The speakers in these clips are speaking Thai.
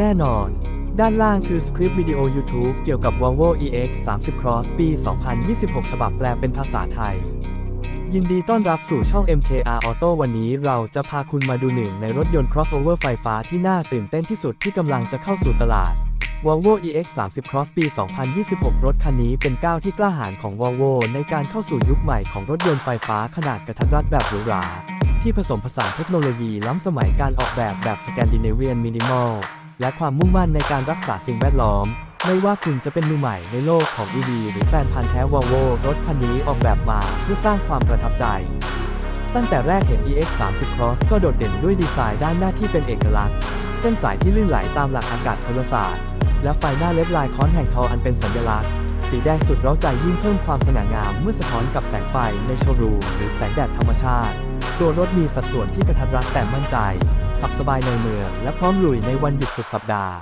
แน่นอน ด้านล่างคือสคริปต์วิดีโอ YouTube เกี่ยวกับ Volvo EX30 Cross ปี 2026 ฉบับแปลเป็นภาษาไทย ยินดีต้อนรับสู่ช่อง MKR Auto วันนี้เราจะพาคุณมาดูหนึ่งในรถยนต์ crossover ไฟฟ้าที่น่าตื่นเต้นที่สุดที่กำลังจะเข้าสู่ตลาด Volvo EX30 Cross ปี 2026 รถคันนี้เป็นก้าวที่กล้าหาญของ Volvo ในการเข้าสู่ยุคใหม่ของรถยนต์ไฟฟ้าขนาดกระทัดรัดแบบหรูหราที่ผสมผสานเทคโนโลยีล้ำสมัยการออกแบบแบบสแกนดิเนเวียนมินิมอล และความมุ่งมั่นในการรักษาสิ่งแวดล้อม ไม่ว่าคุณจะเป็นมือใหม่ในโลกของ EV หรือแฟนพันธ์แท้ Volvo รถคันนี้ออกแบบมาเพื่อสร้างความประทับใจ ตั้งแต่แรกเห็น EX30 Cross ก็โดดเด่นด้วยดีไซน์ด้านหน้าที่เป็นเอกลักษณ์ เส้นสายที่ลื่นไหลตามหลักอากาศพลศาสตร์ และไฟหน้าเล็บลายค้อนแห่งทออันเป็นสัญลักษณ์สีแดงสุดเร้าใจยิ่งเพิ่มความสง่างามเมื่อสะท้อนกับแสงไฟในโชว์รูมหรือแสงแดดธรรมชาติ ตัวรถมีสัดส่วนที่กระทัดรัดแต่มั่นใจ ขับสบายในเมืองและพร้อมลุยในวันหยุดสุดสัปดาห์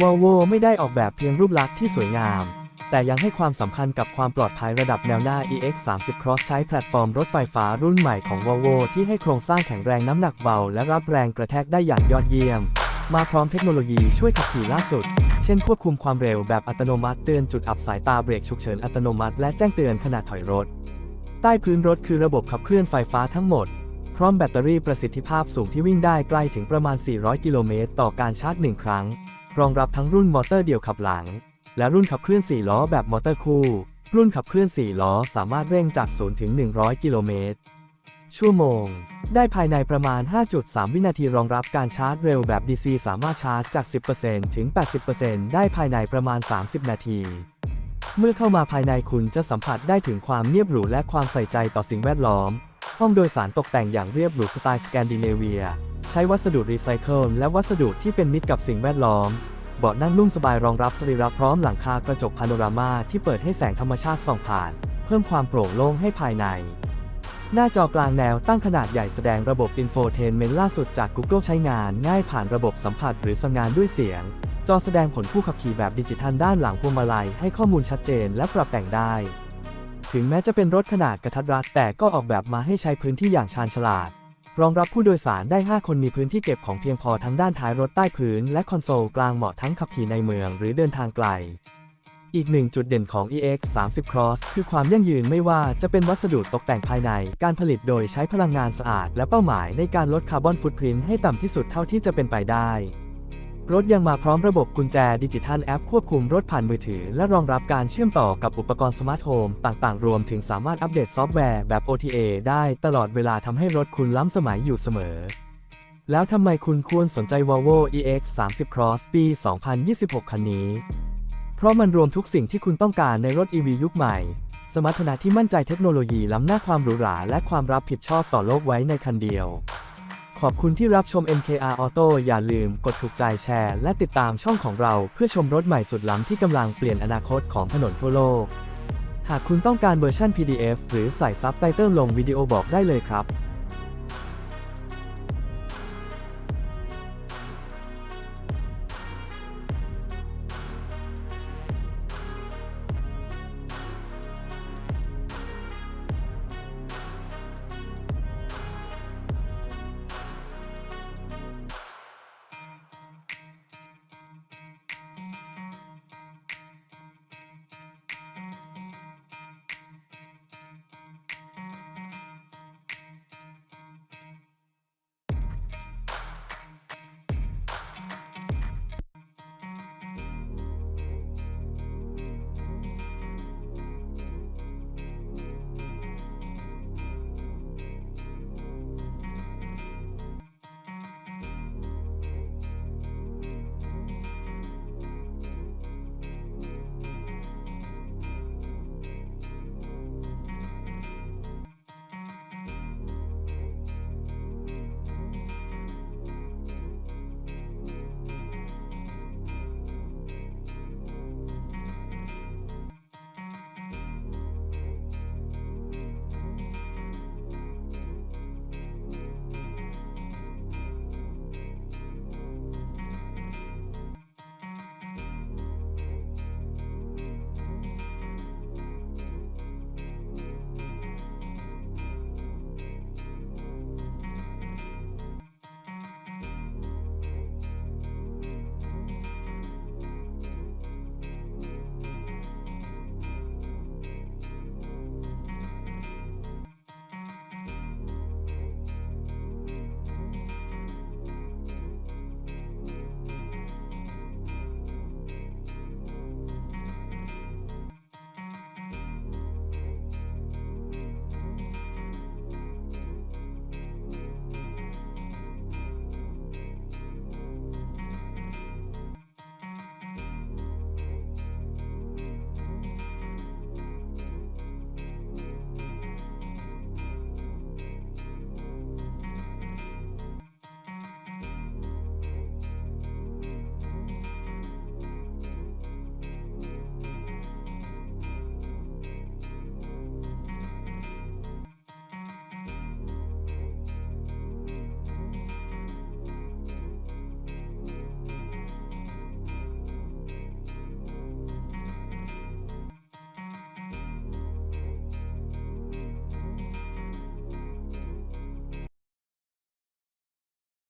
Volvo ไม่ได้ออกแบบเพียงรูปลักษณ์ที่สวยงาม แต่ยังให้ความสำคัญกับความปลอดภัยระดับแนวหน้า EX30 Cross ใช้แพลตฟอร์มรถไฟฟ้ารุ่นใหม่ของ Volvo ที่ให้โครงสร้างแข็งแรงน้ำหนักเบา และรับแรงกระแทกได้อย่างยอดเยี่ยม มาพร้อมเทคโนโลยีช่วยขับขี่ล่าสุด เช่นควบคุมความเร็วแบบอัตโนมัติเตือนจุดอับสายตาเบรกฉุกเฉินอัตโนมัติและแจ้งเตือนขณะถอยรถ ใต้พื้นรถคือระบบขับเคลื่อนไฟฟ้าทั้งหมด พร้อมแบตเตอรี่ประสิทธิภาพสูงที่วิ่งได้ไกลถึงประมาณ 400 กิโลเมตร ต่อการชาร์จ 1 ครั้ง รองรับทั้งรุ่นมอเตอร์เดี่ยวขับหลัง และรุ่นขับเคลื่อน 4 ล้อแบบมอเตอร์คู่ รุ่นขับเคลื่อน 4 ล้อสามารถเร่งจาก 0 ถึง 100 กิโลเมตร ชั่วโมง ได้ภายในประมาณ 5.3 วินาทีรองรับการชาร์จเร็วแบบ DC สามารถชาร์จจาก 10%ถึง 80%ได้ภายในประมาณ 30 นาทีเมื่อเข้ามาภายในคุณจะสัมผัสได้ถึงความเนียบหรูและความใส่ใจต่อสิ่งแวดล้อม ห้องโดยสารตกแต่งอย่างเรียบหรูสไตล์สแกนดิเนเวีย ใช้วัสดุรีไซเคิลและวัสดุที่เป็นมิตรกับสิ่งแวดล้อม เบาะนั่งนุ่มสบายรองรับสรีระพร้อมหลังคากระจกพาโนรามาที่เปิดให้แสงธรรมชาติส่องผ่าน เพิ่มความโปร่งโล่งให้ภายใน หน้าจอกลางแนวตั้งขนาดใหญ่แสดงระบบอินโฟเทนเมนต์ล่าสุดจาก Google ใช้งานง่ายผ่านระบบสัมผัสหรือสั่งงานด้วยเสียง จอแสดงผลผู้ขับขี่แบบดิจิทัลด้านหลังพวงมาลัยให้ข้อมูลชัดเจนและปรับแต่งได้ ถึงแม้จะเป็นรถขนาดกระทัดรัดแต่ก็ออกแบบมาให้ใช้พื้นที่อย่างชาญฉลาด รองรับผู้โดยสารได้ 5 คนมีพื้นที่เก็บของเพียงพอทั้งด้านท้ายรถใต้พื้น และคอนโซลกลางเหมาะทั้งขับขี่ในเมืองหรือเดินทางไกล อีกหนึ่งจุดเด่นของ EX30 Cross คือความยั่งยืนไม่ว่าจะเป็นวัสดุตกแต่งภายใน การผลิตโดยใช้พลังงานสะอาด และเป้าหมายในการลดคาร์บอนฟุตพรินท์ให้ต่ำที่สุดเท่าที่จะเป็นไปได้ รถยังมาพร้อมระบบกุญแจดิจิทัลแอปควบคุมรถผ่านมือถือ และรองรับการเชื่อมต่อกับอุปกรณ์สมาร์ทโฮมต่างๆ รวมถึงสามารถอัปเดตซอฟต์แวร์แบบ OTA ได้ตลอดเวลาทำให้รถคุณล้ำสมัยอยู่เสมอ แล้วทำไมคุณควรสนใจ Volvo EX30 Cross ปี 2026 คันนี้ เพราะมันรวมทุกสิ่งที่คุณต้องการในรถ EV ยุคใหม่ สมรรถนะที่มั่นใจเทคโนโลยีล้ำหน้าความหรูหราและความรับผิดชอบต่อโลกไว้ในคันเดียว ขอบคุณที่รับชม MKR Auto อย่าลืมกดถูกใจแชร์ และติดตามช่องของเราเพื่อชมรถใหม่สุดล้ำที่กำลังเปลี่ยนอนาคตของถนนทั่วโลก หากคุณต้องการเวอร์ชัน PDF หรือใส่ซับไตเติลลงวิดีโอบอกได้เลยครับ